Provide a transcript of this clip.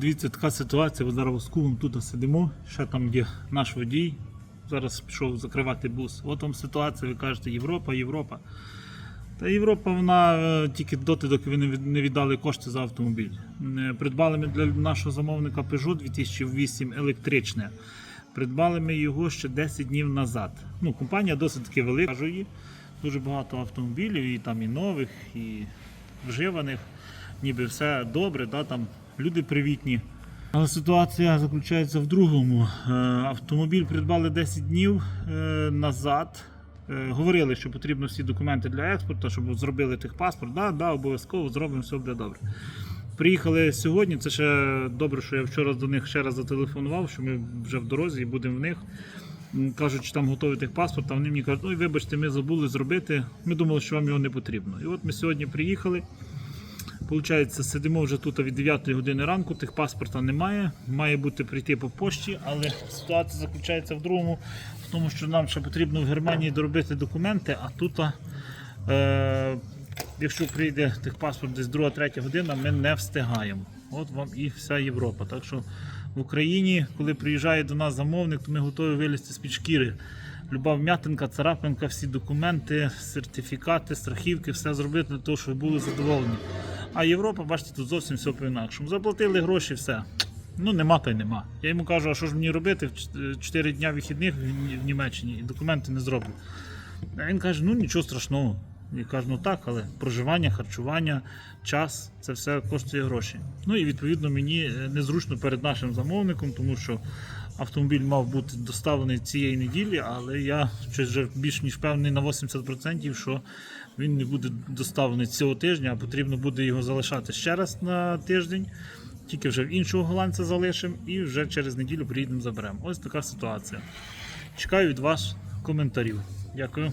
Дивіться, така ситуація. Ми зараз з кумом тут сидимо. Ще там є наш водій. Зараз пішов закривати бус. От вам ситуація, ви кажете, Європа, Європа. Та Європа вона е, тільки доти, доки ви не віддали кошти за автомобіль. Е, Придбали ми для нашого замовника Peugeot 2008 електричне. Придбали ми його ще 10 днів назад. Ну, компанія досить таки велика. Кажу її. Дуже багато автомобілів, і там і нових, і вживаних. Ніби все добре, да, там люди привітні. Але ситуація заключається в другому. Е, Автомобіль придбали 10 днів е, назад. Е, Говорили, що потрібно всі документи для експорту, щоб зробили техпаспорт. Да, да, обов'язково зробимо, все буде добре. Приїхали сьогодні. Це ще добре, що я вчора до них ще раз зателефонував, що ми вже в дорозі і будемо в них. Кажуть, що там готовий техпаспорт, а вони мені кажуть, ой, вибачте, ми забули зробити. Ми думали, що вам його не потрібно. І от ми сьогодні приїхали. Получається, сидимо вже тут від 9 години ранку, тих паспорта немає. Має бути прийти по пошті, але ситуація заключається в другому, в тому, що нам ще потрібно в Германії доробити документи, а тут, е, якщо прийде техпаспорт десь 2-3 година, ми не встигаємо. От вам і вся Європа. Так що в Україні, коли приїжджає до нас замовник, то ми готові вилізти з-під шкіри. Люба вм'ятинка, царапинка, всі документи, сертифікати, страхівки, все зробити для того, щоб ви були задоволені. А Європа, бачите, тут зовсім все по-інакшому. Заплатили гроші, все. Ну нема та й нема. Я йому кажу, а що ж мені робити в 4 дня вихідних в Німеччині і документи не зроблю. А він каже, ну нічого страшного. Я кажу, ну так, але проживання, харчування, час це все коштує гроші. Ну і відповідно мені е, незручно перед нашим замовником, тому що автомобіль мав бути доставлений цієї неділі, але я вже більш ніж певний на 80%, що він не буде доставлений цього тижня, а потрібно буде його залишати ще раз на тиждень. Тільки вже в іншого голландця залишимо і вже через неділю приїдемо заберемо. Ось така ситуація. Чекаю від вас коментарів. Дякую.